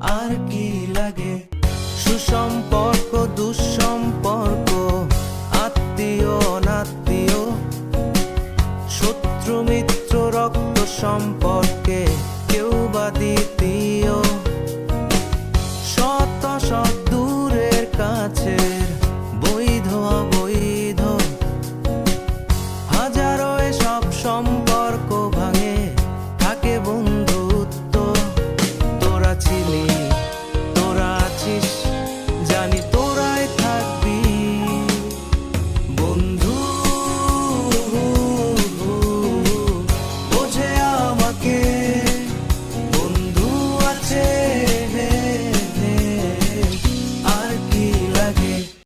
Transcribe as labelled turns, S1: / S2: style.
S1: আর কি লাগে? সুসম্পর্ক, দুঃসম্পর্ক, আত্মীয় নাত্মীয় শত্রু, মিত্র, রক্ত সম্পর্কে কেউ বা দ্বিতীয়। শত শত দূরের কাছে বৈধ, অবৈধ, হাজারো এসব সম্পর্ক